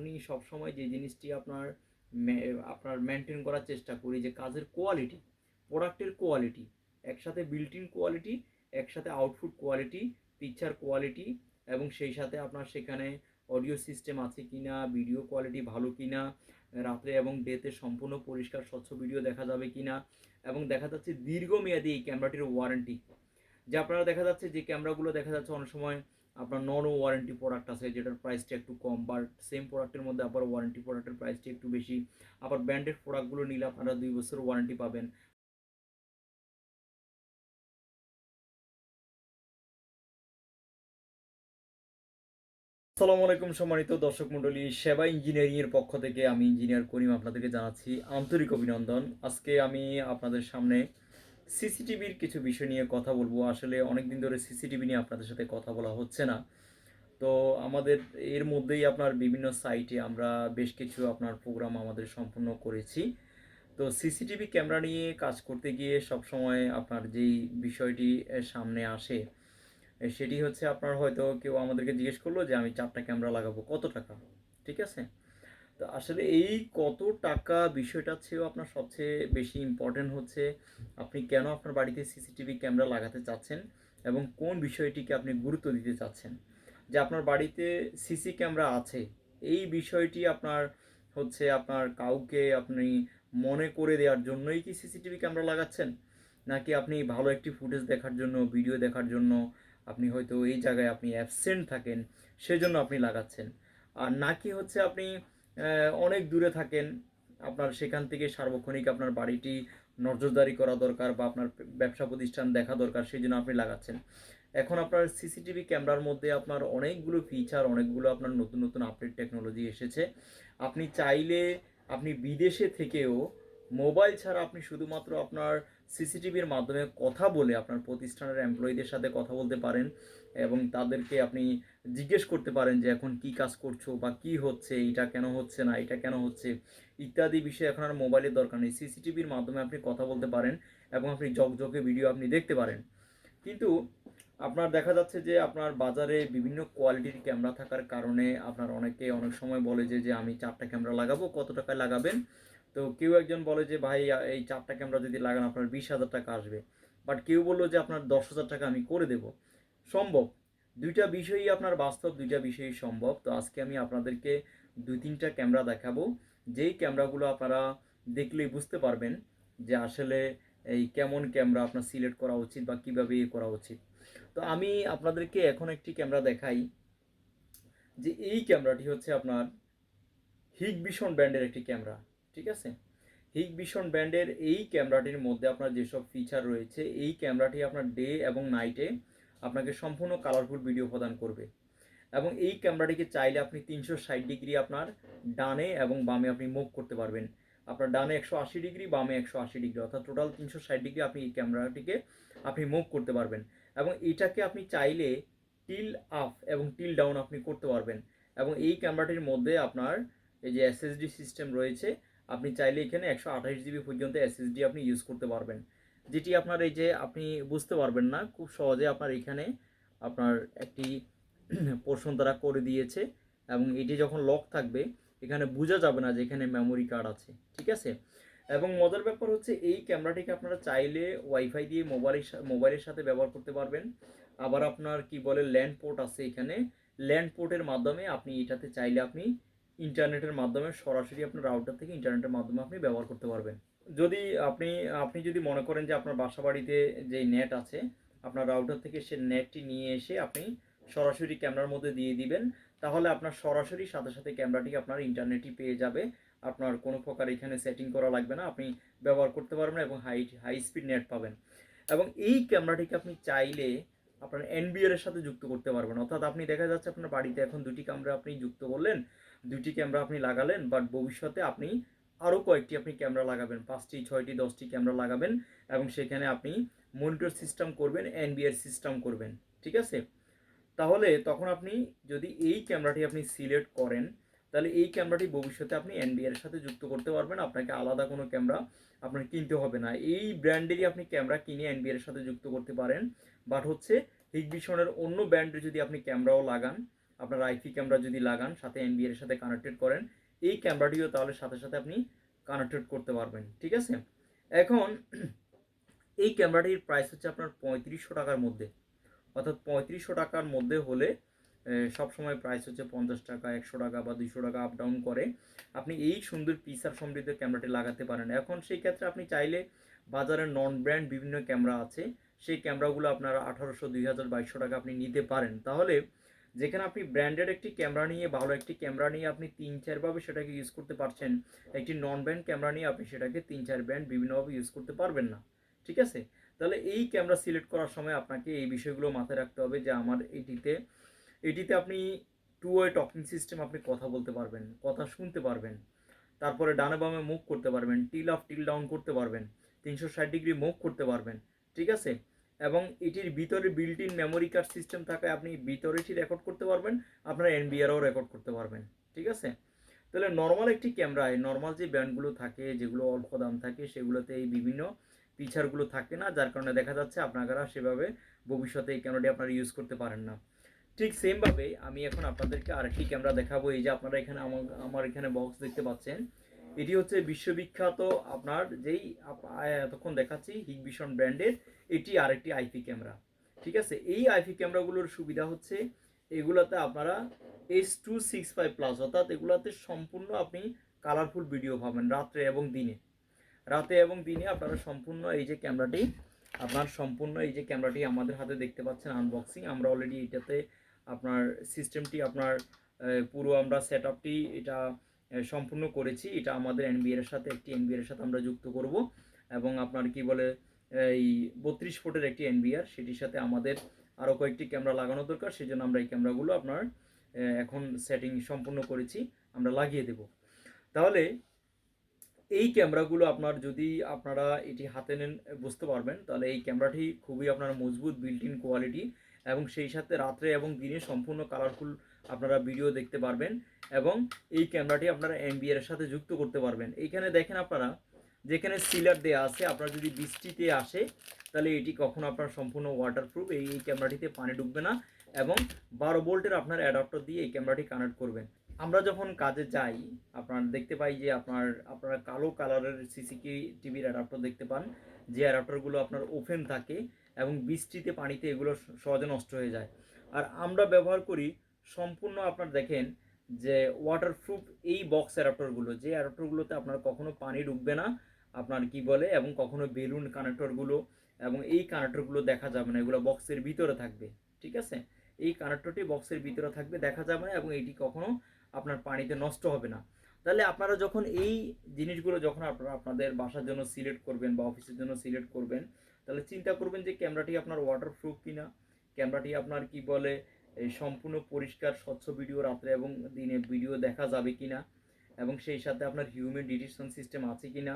আমি সবসময় যে জিনিসটি আপনার আপনার মেনটেন করার চেষ্টা করি যে কাজের কোয়ালিটি প্রোডাক্টের কোয়ালিটি একসাথে বিল্ট ইন কোয়ালিটি একসাথে আউটপুট কোয়ালিটি পিকচার কোয়ালিটি এবং সেই সাথে আপনার সেখানে অডিও সিস্টেম আছে কিনা ভিডিও কোয়ালিটি ভালো কিনা, রাত্রে এবং ডেতে সম্পূর্ণ পরিষ্কার, স্বচ্ছ ভিডিও দেখা যাবে কিনা এবং দেখা যাচ্ছে দীর্ঘমেয়াদী এই ক্যামেরাটির ওয়ারেন্টি যে আপনারা দেখা যাচ্ছে যে ক্যামেরাগুলো দেখা যাচ্ছে অনেক সময় আপনার নন ওয়ারেন্টি প্রোডাক্ট আছে, যেটার প্রাইসটা একটু কম বাট সেম প্রোডাক্টের মধ্যে আবার ওয়ারেন্টি প্রোডাক্টের প্রাইসটা একটু বেশি। আবার ব্র্যান্ডেড প্রোডাক্টগুলো নিলে আপনারা দুই বছর ওয়ারেন্টি পাবেন। আসসালামু আলাইকুম সম্মানিত দর্শক মণ্ডলী, সেবা ইঞ্জিনিয়ারিং এর পক্ষ থেকে আমি ইঞ্জিনিয়ার করিম আপনাদেরকে জানাচ্ছি আন্তরিক অভিনন্দন। আজকে আমি আপনাদের সামনে সিসিটিভির কিছু বিষয় নিয়ে কথা বলব। আসলে অনেক দিন ধরে সিসিটিভি নিয়ে আপনাদের সাথে কথা বলা হচ্ছে না। তো আমাদের এর মধ্যেই আপনার বিভিন্ন সাইটে আমরা বেশ কিছু আপনার প্রোগ্রাম আমাদের সম্পূর্ণ করেছি। তো সিসিটিভি ক্যামেরা নিয়ে কাজ করতে গিয়ে সবসময় আপনার যেই বিষয়টি সামনে আসে, সেটি হচ্ছে আপনার হয়তো কেউ আমাদেরকে জিজ্ঞেস করল যে আমি চারটা ক্যামেরা লাগাবো, কত টাকা? ঠিক আছে? তো আসলে এই কত টাকা বিষয়টা চেয়েও আপনার সবচেয়ে বেশি ইম্পর্টেন্ট হচ্ছে, আপনি কেন আপনার বাড়িতে সিসিটিভি ক্যামেরা লাগাতে চাচ্ছেন এবং কোন বিষয়টিকে আপনি গুরুত্ব দিতে চাচ্ছেন? যে আপনার বাড়িতে সিসি ক্যামেরা আছে, এই বিষয়টি আপনার হচ্ছে আপনার কাউকে আপনি মনে করে দেওয়ার জন্যই কি সিসিটিভি ক্যামেরা লাগাচ্ছেন? নাকি আপনি ভালো একটি ফুটেজ দেখার জন্য, ভিডিও দেখার জন্য আপনি হয়তো এই জায়গায় আপনি অ্যাবসেন্ট থাকেন, সেজন্য আপনি লাগাচ্ছেন? আর নাকি হচ্ছে আপনি অনেক দূরে থাকেন। আপনার সেখান থেকে সার্বক্ষণিক আপনার বাড়িটি নজরদারি করা দরকার বা আপনার ব্যবসা প্রতিষ্ঠান দেখা দরকার, সেই জন্য আপনি লাগাচ্ছেন। এখন আপনার সিসিটিভি ক্যামেরার মধ্যে আপনার অনেকগুলো ফিচার অনেকগুলো আপনার নতুন নতুন আপডেট টেকনোলজি এসেছে। আপনি চাইলে আপনি বিদেশে থেকেও মোবাইল ছাড়া আপনি শুধুমাত্র আপনার সিসিটিভির মাধ্যমে কথা বলে আপনার প্রতিষ্ঠানের এমপ্লয়ীদের সাথে কথা বলতে পারেন এবং তাদেরকে আপনি জিজ্ঞেস করতে পারেন যে এখন কি কাজ করছ বা কি হচ্ছে, এটা কেন হচ্ছে না, এটা কেন হচ্ছে, ইত্যাদি বিষয়ে এখন আর মোবাইলের দরকার নেই। সিসিটিভির মাধ্যমে আপনি কথা বলতে পারেন এবং আপনি জকজকে ভিডিও আপনি দেখতে পারেন। কিন্তু আপনার দেখা যাচ্ছে যে আপনার বাজারে বিভিন্ন কোয়ালিটির ক্যামেরা থাকার কারণে আপনার অনেকে অনেক সময় বলে যে যে আমি চারটা ক্যামেরা লাগাবো, কত টাকায় লাগাবেন? তো কেউ একজন বলে যে, ভাই এই চারটা ক্যামেরা যদি লাগান, আপনার বিশ হাজার টাকা আসবে। বাট কেউ বলল যে, আপনার দশ হাজার টাকা আমি করে দেব। সম্ভব। দুইটা বিষয়ই আপনার বাস্তব, দুইটা বিষয়ই সম্ভব। তো আজকে আমি আপনাদেরকে দুই, তিনটা ক্যামেরা দেখাবো। যেই ক্যামেরাগুলো আপনারা দেখলেই বুঝতে পারবেন যে, আসলে এই কেমন ক্যামেরা আপনার সিলেক্ট করা উচিত বা কীভাবে ইয়ে করা উচিত। তো আমি আপনাদেরকে এখন একটি ক্যামেরা দেখাই, যে এই ক্যামেরাটি হচ্ছে আপনার হিগ ভিশন ব্র্যান্ডের একটি ক্যামেরা। ঠিক আছে? হিগ ভিশন ব্র্যান্ডের এই ক্যামেরাটির মধ্যে আপনার যেসব ফিচার রয়েছে, এই ক্যামেরাটি আপনার ডে এবং নাইটে আপনাকে সম্পূর্ণ কালারফুল ভিডিও প্রদান করবে। এবং এই ক্যামেরাটিকে চাইলে আপনি তিনশো ষাট ডিগ্রি আপনার ডানে এবং বামে আপনি মুভ করতে পারবেন। আপনার ডানে একশো আশি ডিগ্রি বামে একশো আশি ডিগ্রি অর্থাৎ টোটাল তিনশো ষাট ডিগ্রি আপনি এই ক্যামেরাটিকে আপনি মুভ করতে পারবেন। এবং এটাকে আপনি চাইলে টিল আপ এবং টিল ডাউন আপনি করতে পারবেন। এবং এই ক্যামেরাটির মধ্যে আপনার এই যে এসএসডি সিস্টেম রয়েছে আপনি চাইলে এখানে একশো আঠাশ জিবি পর্যন্ত এসএসডি আপনি ইউজ করতে পারবেন। যেটি আপনার এই যে আপনি বুঝতে পারবেন না, খুব সহজে আপনার এখানে আপনার একটি পোর্শন তারা করে দিয়েছে এবং এটি যখন লক থাকবে, এখানে বোঝা যাবে না যে এখানে মেমোরি কার্ড আছে, ঠিক আছে? এবং মজার ব্যাপার হচ্ছে, এই ক্যামেরাটিকে আপনারা চাইলে ওয়াইফাই দিয়ে মোবাইলের মোবাইলের সাথে ব্যবহার করতে পারবেন। আবার আপনার কি বলে ল্যান্ড পোর্ট আছে এখানে। ল্যান্ড পোর্টের মাধ্যমে আপনি এটাতে চাইলে আপনি ইন্টারনেটের মাধ্যমে সরাসরি আপনার রাউটার থেকে ইন্টারনেটের মাধ্যমে আপনি ব্যবহার করতে পারবেন। যদি আপনি আপনি যদি মনে করেন যে আপনার বাসা বাড়িতে যে নেট আছে, আপনার রাউটার থেকে সে নেটটি নিয়ে এসে আপনি সরাসরি ক্যামেরার মধ্যে দিয়ে দিবেন, তাহলে আপনার সরাসরি সাথে সাথে ক্যামেরাটি আপনার ইন্টারনেটই পেয়ে যাবে। আপনার কোনো প্রকার এখানে সেটিং করা লাগবে না, আপনি ব্যবহার করতে পারবেন এবং হাই হাই স্পিড নেট পাবেন। এবং এই ক্যামেরাটিকে আপনি চাইলে আপনার এনবিআর এর সাথে যুক্ত করতে পারবেন। অর্থাৎ আপনি দেখা যাচ্ছে আপনার বাড়িতে এখন দুটি ক্যামেরা আপনি যুক্ত করলেন দুটি ক্যামেরা আপনি লাগালেন বাট ভবিষ্যতে আপনি আরও কয়েকটি আপনি ক্যামেরা লাগাবেন। পাঁচটি, ছয়টি, দশটি ক্যামেরা লাগাবেন এবং সেখানে আপনি মনিটর সিস্টেম করবেন, এনবিআর সিস্টেম করবেন। ঠিক আছে? তাহলে তখন আপনি যদি এই ক্যামেরাটি আপনি সিলেক্ট করেন, তাহলে এই ক্যামেরাটি ভবিষ্যতে আপনি এনবিআর সাথে যুক্ত করতে পারবেন। আপনাকে আলাদা কোনো ক্যামেরা আপনার কিনতে হবে না। এই ব্র্যান্ডেরই আপনি ক্যামেরা কিনে এনবিআর সাথে যুক্ত করতে পারেন। বাট হচ্ছে হিগবিশনের অন্য ব্র্যান্ডের যদি আপনি ক্যামেরাও লাগান আপনার আইপি ক্যামেরা যদি লাগান, সাথে এনবিআর এর সাথে কানেক্টেড করেন, এই ক্যামেরাটিও তাহলে সাথে সাথে আপনি কানেক্টেড করতে পারবেন, ঠিক আছে? এখন, এই ক্যামেরাটির প্রাইস হচ্ছে আপনার পঁয়ত্রিশশো টাকার মধ্যে। অর্থাৎ পঁয়ত্রিশশো টাকার মধ্যে হলে সব সময় প্রাইস হচ্ছে পঞ্চাশ টাকা, একশো টাকা বা দুইশো টাকা আপ ডাউন করে। আপনি এই সুন্দর পিসার সমৃদ্ধ ক্যামেরাটি লাগাতে পারেন। এখন সেই ক্ষেত্রে আপনি চাইলে বাজারে নন ব্র্যান্ড বিভিন্ন ক্যামেরা আছে। সেই ক্যামেরাগুলো আপনার আঠারোশো, দুই হাজার, বাইশশো টাকা আপনি নিতে পারেন। তাহলে যেখানে আপনি ব্র্যান্ডেড একটি ক্যামেরা নিয়ে, ভালো একটি ক্যামেরা নিয়ে আপনি তিন চারভাবে সেটাকে ইউজ করতে পারছেন, একটি নন ব্র্যান্ড ক্যামেরা নিয়ে আপনি সেটাকে তিন চার ব্র্যান্ড বিভিন্নভাবে ইউজ করতে পারবেন না, ঠিক আছে? তাহলে এই ক্যামেরা সিলেক্ট করার সময় আপনাকে এই বিষয়গুলো মাথায় রাখতে হবে যে আমার এটিতে এটিতে আপনি টু ওয়ে টকিং সিস্টেম আপনি কথা বলতে পারবেন, কথা শুনতে পারবেন, তারপরে ডানে বামে মুভ করতে পারবেন টিল আপ টিল ডাউন করতে পারবেন, তিনশো ষাট ডিগ্রি মুভ করতে পারবেন, ঠিক আছে? এবং এটির ভিতরে built in memory card system থাকায় আপনি ভিতরেটি রেকর্ড করতে পারবেন, আপনার এনবিআরও রেকর্ড করতে পারবেন, ঠিক আছে? তাহলে নর্মাল একটি ক্যামেরায় নর্মাল যে ব্র্যান্ডগুলো থাকে, যেগুলো অল্প দাম থাকে, সেগুলোতে এই বিভিন্ন ফিচারগুলো থাকে না, যার কারণে দেখা যাচ্ছে আপনারা সেভাবে ভবিষ্যতে এই ক্যামেরাটি আপনারা ইউজ করতে পারেন না। ঠিক সেমভাবে আমি এখন আপনাদেরকে আরেকটি ক্যামেরা দেখাবো, এই যে আপনারা এখানে আমার এখানে বক্স দেখতে পাচ্ছেন। এটি হচ্ছে বিশ্ববিখ্যাত আপনার যেই এতক্ষণ দেখাচ্ছি হিগভিশন ব্র্যান্ডের, এটি আরেকটি আইপি ক্যামেরা। ঠিক আছে? এই আইপি ক্যামেরাগুলোর সুবিধা হচ্ছে এগুলোতে আপনারা S two six five plus অর্থাৎ এগুলাতে সম্পূর্ণ আপনি কালারফুল ভিডিও পাবেন রাত্রে এবং দিনে। রাতে এবং দিনে আপনারা সম্পূর্ণ এই যে ক্যামেরাটি, আপনার সম্পূর্ণ এই যে ক্যামেরাটি আমাদের হাতে দেখতে পাচ্ছেন আনবক্সিং আমরা অলরেডি এটাতে আপনার সিস্টেমটি আপনার পুরো আমরা সেট আপটি এটা সম্পূর্ণ করেছি। এটা আমাদের এনবিআর সাথে, একটি এনবিআর সাথে আমরা যুক্ত করব। এবং আপনার কি বলে, এই বত্রিশ ফুটের একটি এনবিআর সেটির সাথে আমাদের আরও কয়েকটি ক্যামেরা লাগানো দরকার। সেই জন্য আমরা এই ক্যামেরাগুলো আপনার এখন সেটিং সম্পূর্ণ করেছি। আমরা লাগিয়ে দেব। তাহলে এই ক্যামেরাগুলো আপনার যদি আপনারা এটি হাতে নেন, বুঝতে পারবেন। তাহলে এই ক্যামেরাটি খুবই আপনার মজবুত বিল্ট ইন কোয়ালিটি এবং সেই সাথে রাত্রে এবং দিনে সম্পূর্ণ কালারফুল আপনারা ভিডিও দেখতে পারবেন এবং এই ক্যামেরাটি আপনারা এনবিআর এর সাথে যুক্ত করতে পারবেন। এইখানে দেখেন আপনারা, যেখানে সিলার দেওয়া আছে, আপনার যদি বৃষ্টিতে আসে, তাহলে এটি কখনো আপনার সম্পূর্ণ ওয়াটারপ্রুফ এই ক্যামেরাটিতে পানি ঢুকবে না এবং বারো ভোল্টের আপনার অ্যাডাপ্টার দিয়ে এই ক্যামেরাটি কানেক্ট করবেন। আমরা যখন কাজে যাই, আপনার দেখতে পাই যে আপনার, আপনারা কালো কালারের সিসিকি টিভির অ্যাডাপ্টার দেখতে পান, যে অ্যাডাপ্টারগুলো আপনার ওপেন থাকে এবং বৃষ্টিতে পানিতে এগুলো সহজে নষ্ট হয়ে যায়। আর আমরা ব্যবহার করি সম্পূর্ণ আপনার দেখেন যে ওয়াটারপ্রুফ এই বক্স অ্যাডাপ্টারগুলো যে অ্যাডাপ্টারগুলোতে আপনার কখনো পানি ঢুকবে না, আপনার কি বলে, এবং কখনো বেলুন কানেক্টরগুলো এবং এই কানেক্টরগুলো দেখা যাবে না, এগুলো বক্সের ভিতরে থাকবে, ঠিক আছে? এই কানেক্টরটি বক্সের ভিতরে থাকবে, দেখা যাবে না, এবং এটি কখনো আপনার পানিতে নষ্ট হবে না। তাহলে আপনারা যখন এই জিনিসগুলো যখন আপনারা আপনাদের বাসার জন্য সিলেক্ট করবেন বা অফিসের জন্য সিলেক্ট করবেন, তাহলে চিন্তা করবেন যে ক্যামেরাটি আপনার ওয়াটারপ্রুফ কিনা ক্যামেরাটি আপনার কি বলে সম্পূর্ণ পরিষ্কার, স্বচ্ছ ভিডিও রাত্রে এবং দিনে ভিডিও দেখা যাবে কিনা এবং সেই সাথে আপনার হিউম্যান ডিটেকশন সিস্টেম আছে কিনা,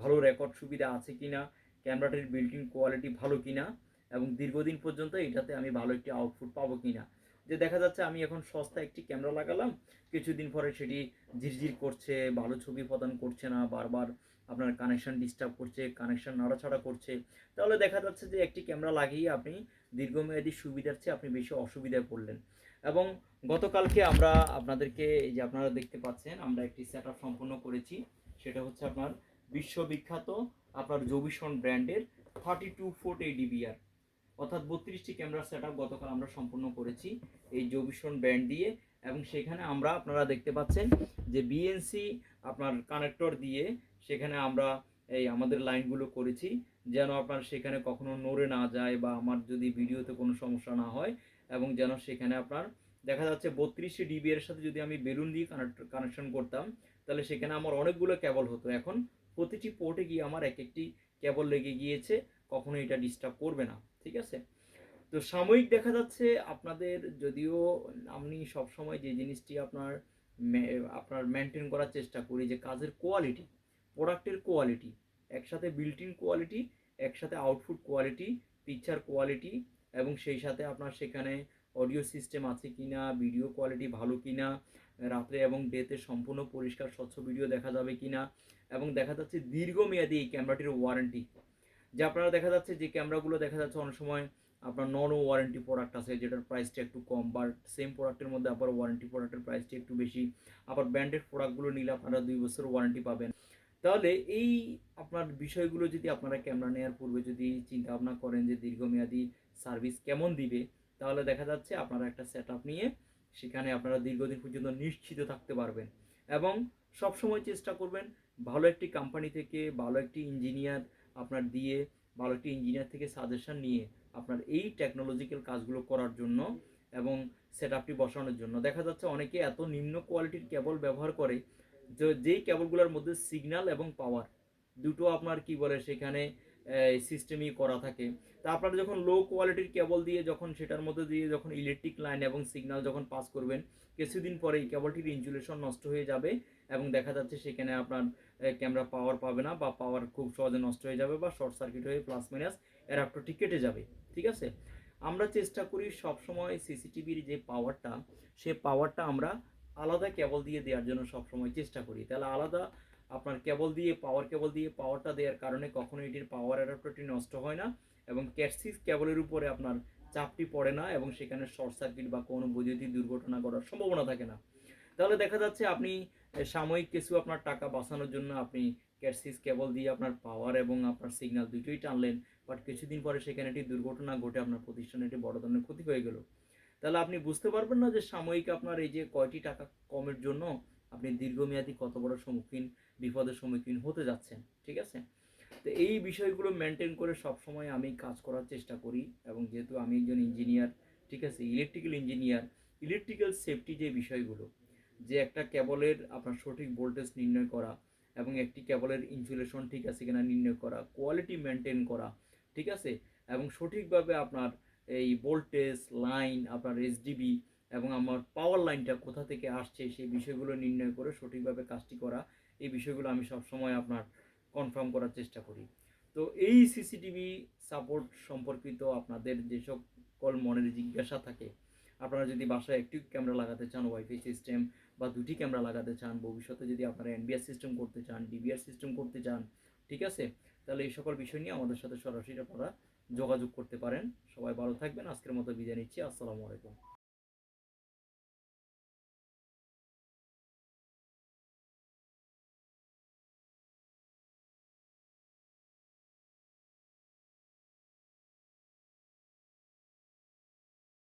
ভালো রেকর্ড সুবিধা আছে কিনা ক্যামেরাটির বিল্ট কোয়ালিটি ভালো কিনা এবং দীর্ঘদিন পর্যন্ত এটাতে আমি ভালো একটি আউটপুট পাবো কিনা। যে দেখা যাচ্ছে আমি এখন সস্তা একটি ক্যামেরা লাগালাম, কিছুদিন পরে সেটি ঝিরঝির করছে, ভালো ছবি প্রদান করছে না, বারবার আপনার কানেকশন ডিস্টার্ব করছে কানেকশন নাড়াছাড়া করছে। তাহলে দেখা যাচ্ছে যে একটি ক্যামেরা লাগিয়ে আপনি দীর্ঘমেয়াদী সুবিধার চেয়ে আপনি বেশি অসুবিধায় পড়লেন। এবং গতকালকে আমরা আপনাদেরকে, এই যে আপনারা দেখতে পাচ্ছেন, আমরা একটি সেট সম্পূর্ণ করেছি। সেটা হচ্ছে আপনার বিশ্ববিখ্যাত আপনার জবিশন ব্র্যান্ডের থার্টি টু ফোর্ট এই ডিবিআর অর্থাৎ বত্রিশটি ক্যামেরা সেট গতকাল আমরা সম্পূর্ণ করেছি এই জবিশন ব্র্যান্ড দিয়ে। এবং সেখানে আমরা আপনারা দেখতে পাচ্ছেন যে বিএনসি আপনার কানেক্টর দিয়ে সেখানে আমরা এই আমাদের লাইনগুলো করেছি। যেন আপনার সেখানে কখনো নড়ে না যায় বা আমার যদি ভিডিওতে কোনো সমস্যা না হয় এবং যেন সেখানে আপনার দেখা যাচ্ছে বত্রিশটি ডিবি এর সাথে যদি আমি বেলুন দিয়ে কানেকশন করতাম, তাহলে সেখানে আমার অনেকগুলো কেবল হতো। এখন প্রতিটি পোর্টে গিয়ে আমার এক একটি কেবল লেগে গিয়েছে, কখনো এটা ডিস্টার্ব করবে না, ঠিক আছে? তো সাময়িক দেখা যাচ্ছে আপনাদের যদিও আমি সবসময় যে জিনিসটি আপনার আপনার মেনটেন করার চেষ্টা করি যে কাজের কোয়ালিটি প্রোডাক্টের কোয়ালিটি একসাথে বিল্ট ইন কোয়ালিটি একসাথে আউটপুট কোয়ালিটি পিকচার কোয়ালিটি এবং সেই সাথে আপনার সেখানে অডিও সিস্টেম আছে কি না ভিডিও কোয়ালিটি ভালো কি না রাত্রে এবং ডেতে সম্পূর্ণ পরিষ্কার, স্বচ্ছ ভিডিও দেখা যাবে কিনা এবং দেখা যাচ্ছে দীর্ঘমেয়াদী এই ক্যামেরাটির ওয়ারেন্টি যে আপনারা দেখা যাচ্ছে যে ক্যামেরাগুলো দেখা যাচ্ছে অনেক সময় আপনার নন ওয়ারেন্টি প্রোডাক্ট আছে যেটার প্রাইসটা একটু কম বাট সেম প্রোডাক্টের মধ্যে আবার ওয়ারেন্টি প্রোডাক্টের প্রাইসটা একটু বেশি। আবার ব্র্যান্ডেড প্রোডাক্টগুলো নিলে আপনারা দুই বছর ওয়ারেন্টি পাবেন। তাহলে এই আপনার বিষয়গুলো যদি আপনারা ক্যামেরা নেওয়ার পূর্বে যদি চিন্তা ভাবনা করেন যে দীর্ঘমেয়াদী সার্ভিস কেমন দিবে, তাহলে দেখা যাচ্ছে আপনারা একটা সেট নিয়ে সেখানে আপনারা দীর্ঘদিন পর্যন্ত নিশ্চিত থাকতে পারবেন। এবং সবসময় চেষ্টা করবেন ভালো একটি কোম্পানি থেকে ভালো একটি ইঞ্জিনিয়ার আপনার দিয়ে, ভালো একটি ইঞ্জিনিয়ার থেকে সাজেশন নিয়ে আপনার এই টেকনোলজিক্যাল কাজগুলো করার জন্য এবং সেট বসানোর জন্য। দেখা যাচ্ছে অনেকে এত নিম্ন কোয়ালিটির কেবল ব্যবহার করে যেই কেবলগুলোর মধ্যে সিগন্যাল এবং পাওয়ার দুটো আপনার কি বলে সেখানে সিস্টেমই করা থাকে। তা আপনারা যখন লো কোয়ালিটির কেবল দিয়ে যখন সেটার মধ্যে দিয়ে যখন ইলেকট্রিক লাইন এবং সিগন্যাল যখন পাস করবেন, কিছুদিন পরে এই কেবলটির ইনসুলেশন নষ্ট হয়ে যাবে এবং দেখা যাচ্ছে সেখানে আপনার ক্যামেরা পাওয়ার পাবে না বা পাওয়ার খুব সহজে নষ্ট হয়ে যাবে বা শর্ট সার্কিট হয়ে প্লাস মাইনাস অ্যাডাপ্টারটি কেটে যাবে, ঠিক আছে? আমরা চেষ্টা করি সবসময় সিসিটিভির যে পাওয়ারটা সে পাওয়ারটা আমরা আলাদা কেবল দিয়ে দেওয়ার জন্য সবসময় চেষ্টা করি। তাহলে আলাদা আপনার কেবল দিয়ে পাওয়ার কেবল দিয়ে পাওয়ারটা দেওয়ার কারণে কখনো এটির পাওয়ার অ্যাডাপ্টারটি নষ্ট হয় না এবং ক্যাটসিস কেবলের উপরে আপনার চাপটি পড়ে না এবং সেখানে শর্ট সার্কিট বা কোনো বৈদ্যুতিক দুর্ঘটনা করার সম্ভাবনা থাকে না। তাহলে দেখা যাচ্ছে আপনি সাময়িক কিছু আপনার টাকা বাঁচানোর জন্য আপনি ক্যাটসিস কেবল দিয়ে আপনার পাওয়ার এবং আপনার সিগন্যাল দুটোই টানলেন বাট কিছুদিন পরে সেখানে একটি দুর্ঘটনা ঘটে, আপনার প্রতিষ্ঠানে একটি বড় ধরনের ক্ষতি হয়ে গেল। তাহলে আপনি বুঝতে পারবেন না যে সাময়িক আপনার এই যে কয়টি টাকা কমের জন্য আপনি দীর্ঘমেয়াদী কত বড় সম্মুখীন, বিপদের সম্মুখীন হতে যাচ্ছেন, ঠিক আছে? তো এই বিষয়গুলো মেনটেন করে সবসময় আমি কাজ করার চেষ্টা করি এবং যেহেতু আমি একজন ইঞ্জিনিয়ার ঠিক আছে? ইলেকট্রিক্যাল ইঞ্জিনিয়ার ইলেকট্রিক্যাল সেফটি যে বিষয়গুলো, যে একটা কেবলের আপনার সঠিক ভোল্টেজ নির্ণয় করা এবং একটি কেবলের ইনসুলেশন ঠিক আছে কিনা নির্ণয় করা কোয়ালিটি মেনটেন করা, ঠিক আছে? এবং সঠিকভাবে আপনার এই ভোল্টেজ লাইন আপনার এসডিবি এবং আমার পাওয়ার লাইনটা কোথা থেকে আসছে সেই বিষয়গুলো নির্ণয় করে সঠিকভাবে কাজটি করা। এই বিষয়গুলো আমি সবসময় আপনার কনফার্ম করার চেষ্টা করি। তো এই সিসিটিভি সাপোর্ট সম্পর্কিত আপনাদের যে সকল মনের জিজ্ঞাসা থাকে, আপনারা যদি বাসায় একটি ক্যামেরা লাগাতে চান ওয়াইফাই সিস্টেম বা দুটি ক্যামেরা লাগাতে চান, ভবিষ্যতে যদি আপনারা এনবিআর সিস্টেম করতে চান ডিবিআর সিস্টেম করতে চান, ঠিক আছে? তাহলে এই সকল বিষয় নিয়ে আমাদের সাথে সরাসরি আপনারা যোগাযোগ করতে পারেন। সবাই ভালো থাকবেন। আজকের মতো বিদায় নিচ্ছি। আসসালামু আলাইকুম।